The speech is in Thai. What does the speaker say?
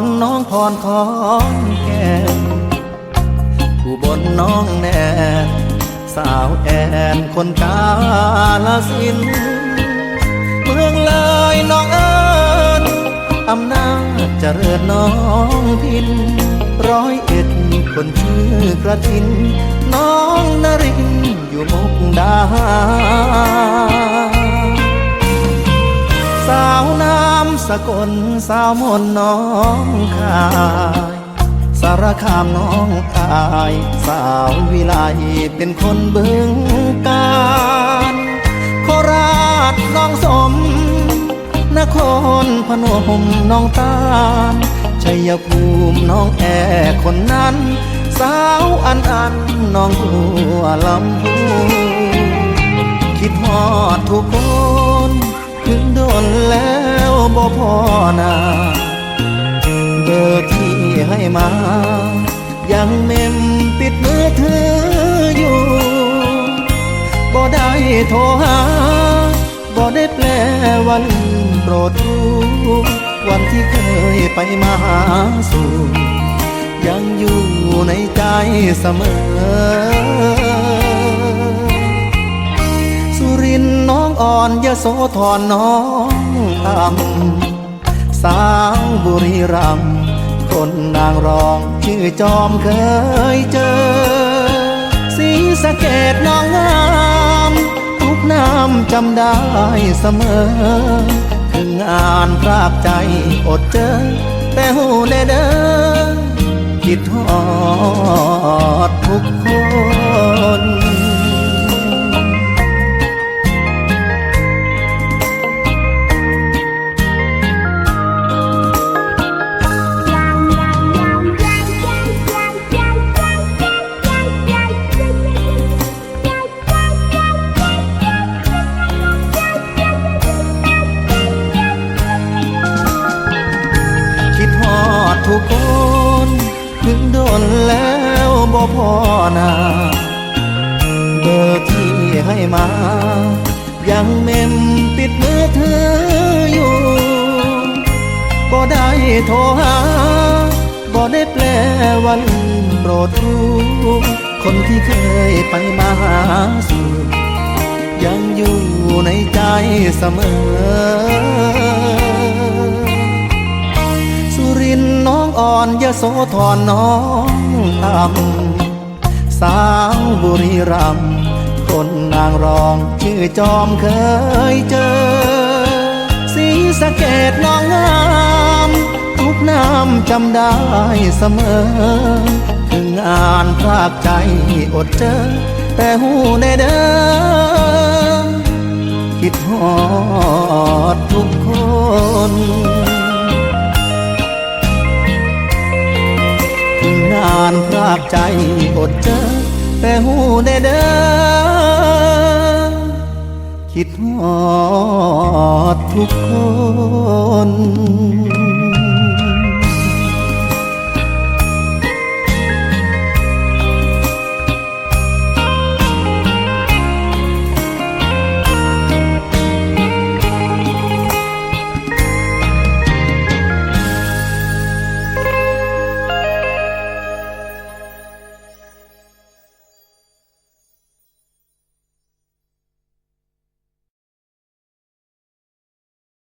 รน้องพรของแก่นอุบลน้องแนนสาวแอนคนกาลสิน เมืองเลยน้องเอิญอำนาจเจริญน้องพิน ร้อยเอ็ดคนชื่อกระทิน น้องนรินอยู่มุกดา สกลสาวมนน้องคายสารคามน้องอาย สาววิไลเป็นคนบึงการโคราชน้องสม นครพนมน้องตาลชัยภูมิน้องแอคนนั้น สาวอันอันน้องบัวลำพูคิดฮอดทุกคน พอนาเบอร์ที่ให้มา ยังเมมปิดมือถืออยู่บ่ได้โทรหาบ่ได้แปลว่าลืมโปรดรู้วันที่เคยไปมาหาสู่ยังอยู่ในใจเสมอสุรินทร์น้องอ่อนยโสธรน้อง อ่ำสาวบุรีรัมคนนางรองชื่อจอมเคยเจอ สีสะเกดน้องงามทุกน้ำจำได้เสมอ ถึงงานรากใจอดเจอ แต่หูแน่เด้อคิดฮอดทุกคน นแล้วบ่พอนาเบอร์ที่ให้มา ยังเมมปิดมือถืออยู่บ่ได้โทรหา บ่ได้แปลว่าลืมโปรดรู้คนที่เคยไปมาหาสู่ยังอยู่ในใจเสมอสุรินน้องอ่อนยโสธรน้อง ต่ำสาวบุรีรัมคนนางรองชื่อจอมเคยเจอ สีสะเกดน้องงามทุกน้ำจำได้เสมอ ถึงอ่านพรากใจอดเจอ แต่หูในเด้อคิดฮอดทุกคน นานพรากใจอดเจอ แต่หูได้เด้อคิดหอดทุกคน